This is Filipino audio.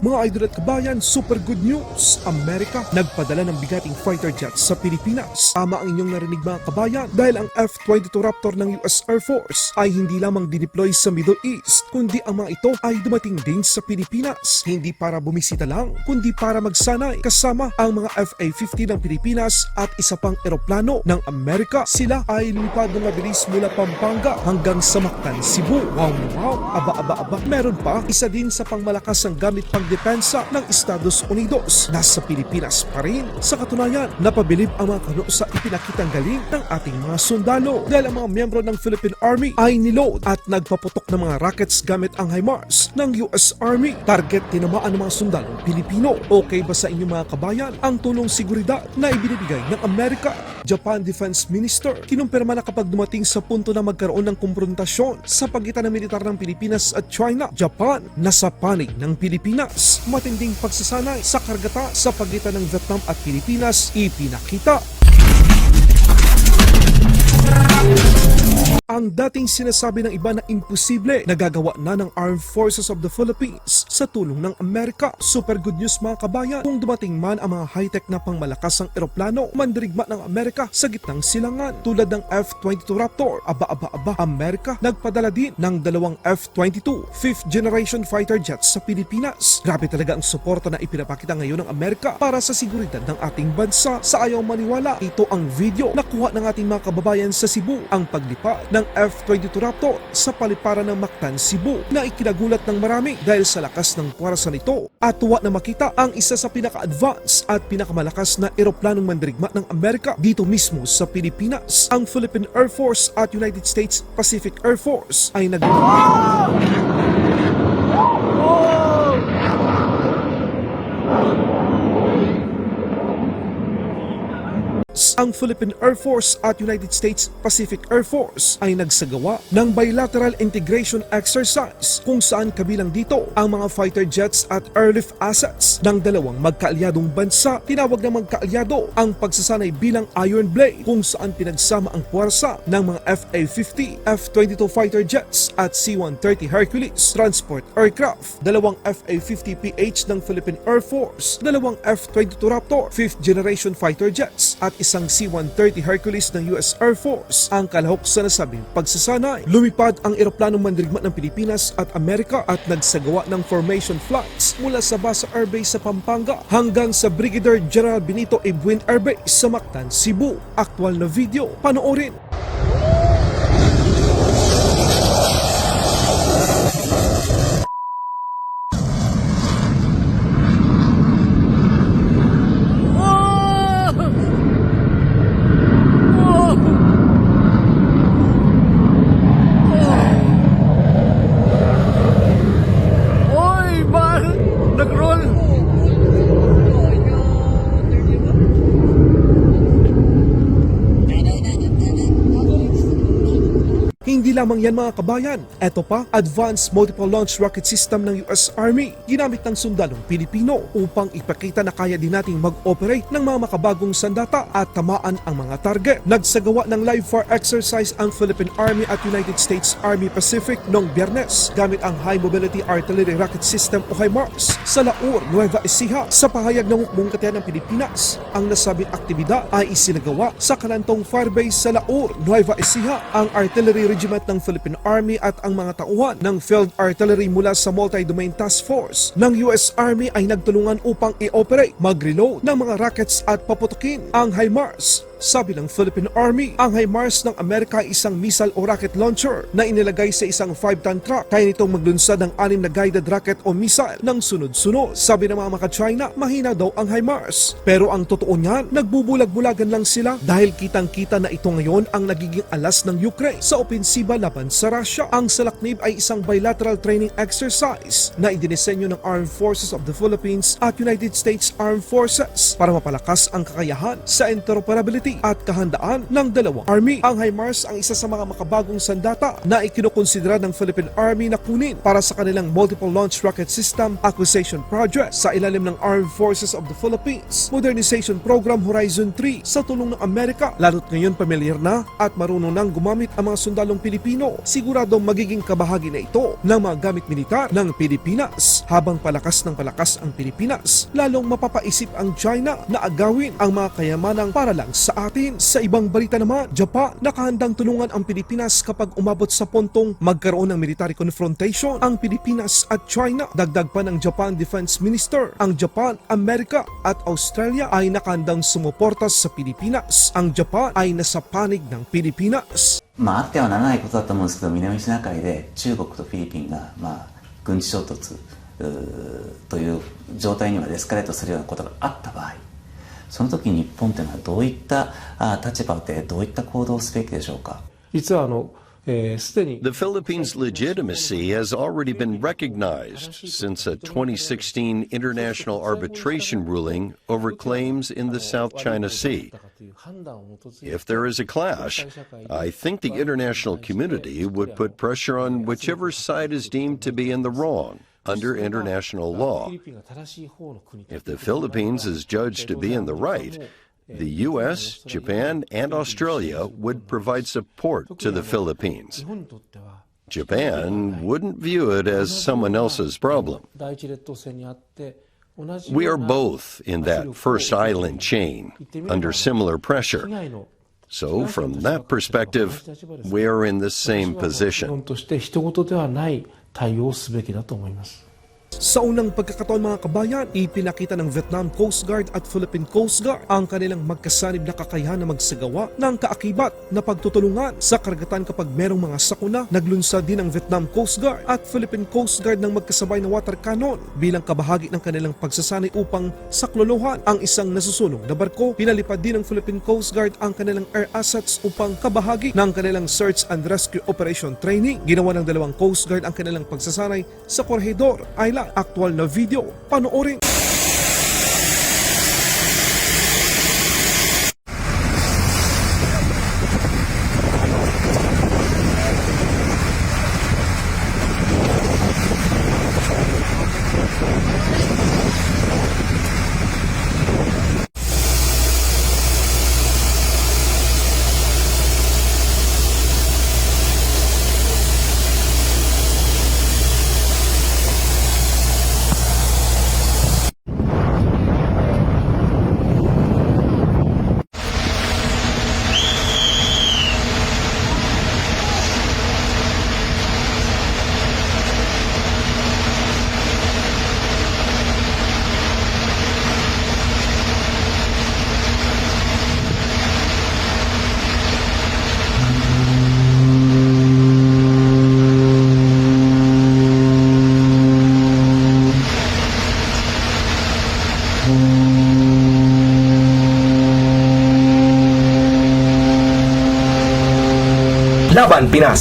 Mga idol at kabayan, super good news! Amerika nagpadala ng bigating fighter jets sa Pilipinas. Tama ang inyong narinig mga kabayan dahil ang F-22 Raptor ng US Air Force ay hindi lamang dineploy sa Middle East, kundi ang mga ito ay dumating din sa Pilipinas. Hindi para bumisita lang, kundi para magsanay kasama ang mga FA-50 ng Pilipinas at isa pang eroplano ng Amerika. Sila ay lumipad ng mabilis mula Pampanga hanggang sa Mactan, Cebu. Wow, wow! Aba, aba, aba. Meron pa, isa din sa pangmalakas ang gamit pangdepensa ng Estados Unidos. Nasa Pilipinas pa rin. Sa katunayan, napabilib ang mga kano sa ipinakitang galing ng ating mga sundalo dahil ang mga miyembro ng Philippine Army ay niload at nagpaputok ng mga rockets gamit ang HIMARS ng US Army. Target tinamaan ng mga sundalong Pilipino. Okay ba sa inyo mga kabayan ang tulong seguridad na ibinibigay ng Amerika? Japan Defense Minister kinumpirma na kapag dumating sa punto na magkaroon ng kumprontasyon sa pagitan ng militar ng Pilipinas at China, Japan nasa panig ng Pilipinas. Matinding pagsasanay sa kargata sa pagitan ng Vietnam at Pilipinas ipinakita. Ang dating sinasabi ng iba na imposible nagagawa na ng Armed Forces of the Philippines sa tulong ng Amerika. Super good news mga kabayan kung dumating man ang mga high-tech na pangmalakas ang eroplano mandirigma ng Amerika sa gitnang silangan tulad ng F-22 Raptor. Aba aba aba Amerika nagpadala din ng dalawang F-22 5th generation fighter jets sa Pilipinas. Grabe talaga ang suporta na ipinapakita ngayon ng Amerika para sa seguridad ng ating bansa. Sa ayaw maniwala, ito ang video na kuha ng ating mga kababayan sa Cebu ang paglipad ng F-22 Raptor sa paliparan ng Mactan, Cebu na ikinagulat ng marami dahil sa lakas ng puwersa nito at tuwa na makita ang isa sa pinaka-advance at pinakamalakas na eroplanong mandirigma ng Amerika dito mismo sa Pilipinas. Ang Philippine Air Force at United States Pacific Air Force ay nag ang Philippine Air Force at United States Pacific Air Force ay nagsagawa ng bilateral integration exercise kung saan kabilang dito ang mga fighter jets at airlift assets ng dalawang magkaalyadong bansa. Tinawag ng magkaalyado ang pagsasanay bilang Iron Blade kung saan pinagsama ang puwersa ng mga FA-50, F-22 fighter jets at C-130 Hercules transport aircraft, dalawang FA-50PH ng Philippine Air Force, dalawang F-22 Raptor 5th generation fighter jets at isang C-130 Hercules ng US Air Force ang kalahok sa nasabing pagsasanay. Lumipad ang eroplanong mandirigma ng Pilipinas at Amerika at nagsagawa ng formation flights mula sa Basa Air Base sa Pampanga hanggang sa Brigadier General Benito A. Buin Air Base sa Mactan, Cebu. Aktual na video, panoorin. Oy, ba? Nag-roll. Hindi lamang yan mga kabayan. Ito pa, Advanced Multiple Launch Rocket System ng US Army. Ginamit ng sundalong Pilipino upang ipakita na kaya din nating mag-operate ng mga makabagong sandata at tamaan ang mga target. Nagsagawa ng live fire exercise ang Philippine Army at United States Army Pacific noong biyernes gamit ang High Mobility Artillery Rocket System o HIMARS sa Laur, Nueva Ecija. Sa pahayag ng hukbong katiyan ng Pilipinas, ang nasabing aktibidad ay isinagawa sa Kalantong Firebase sa Laur, Nueva Ecija. Ang Artillery Regiment ng Philippine Army at ang mga tauhan ng Field Artillery mula sa Multi-Domain Task Force ng US Army ay nagtulungan upang i-operate, mag-reload ng mga rockets at paputukin ang HIMARS sabi ng Philippine Army, ang HIMARS ng Amerika ay isang missile o rocket launcher na inilagay sa isang 5-ton truck. Kaya nitong maglunsad ng anim na guided rocket o missile ng sunod-sunod. Sabi ng mga maka-China, mahina daw ang HIMARS. Pero ang totoo niyan, nagbubulag-bulagan lang sila dahil kitang-kita na ito ngayon ang nagiging alas ng Ukraine sa opensiba laban sa Russia. Ang salaknib ay isang bilateral training exercise na idinisenyo ng Armed Forces of the Philippines at United States Armed Forces para mapalakas ang kakayahan sa interoperability ability at kahandaan ng dalawang army. Ang HIMARS ang isa sa mga makabagong sandata na ikinukonsidera ng Philippine Army na kunin para sa kanilang Multiple Launch Rocket System Acquisition Project sa ilalim ng Armed Forces of the Philippines Modernization Program Horizon 3 sa tulong ng Amerika. Lalo't ngayon pamilyar na at marunong nang gumamit ang mga sundalong Pilipino. Siguradong magiging kabahagi na ito ng mga gamit militar ng Pilipinas. Habang palakas ng palakas ang Pilipinas, lalong mapapaisip ang China na agawin ang mga kayamanang para lang sa atin. Sa ibang balita naman, Japan nakahandang tulungan ang Pilipinas kapag umabot sa puntong magkaroon ng military confrontation ang Pilipinas at China. Dagdag pa ng Japan Defense Minister, ang Japan, Amerika at Australia ay nakahandang sumuporta sa Pilipinas. Ang Japan ay nasa panig ng Pilipinas. まあ、あってはならないことだと思うんですけど南シナ海で中国とフィリピンが、まあ、軍事衝突うーという状態にまでエスカレートするようなことがあった場合 その時日本というのはどういったあ立場でどういった行動をすべきでしょうか実はあの、えーすでに The Philippines' legitimacy has already been recognized since a 2016 international arbitration ruling over claims in the South China Sea. If there is a clash, I think the international community would put pressure on whichever side is deemed to be in the wrong under international law. If the Philippines is judged to be in the right, the U.S., Japan, and Australia would provide support to the Philippines. Japan wouldn't view it as someone else's problem. We are both in that first island chain under similar pressure. So, from that perspective, we are in the same position. 対応すべきだと思います。Sa unang pagkakataon mga kabayan, ipinakita ng Vietnam Coast Guard at Philippine Coast Guard ang kanilang magkasanib na kakayahan na magsagawa ng kaakibat na pagtutulungan sa karagatan kapag merong mga sakuna. Naglunsad din ang Vietnam Coast Guard at Philippine Coast Guard ng magkasabay na water cannon bilang kabahagi ng kanilang pagsasanay upang saklolohan ang isang nasusunog na barko. Pinalipad din ng Philippine Coast Guard ang kanilang air assets upang kabahagi ng kanilang search and rescue operation training. Ginawa ng dalawang Coast Guard ang kanilang pagsasanay sa Corregidor Island. Aktual na video, panoorin. Laban Pinas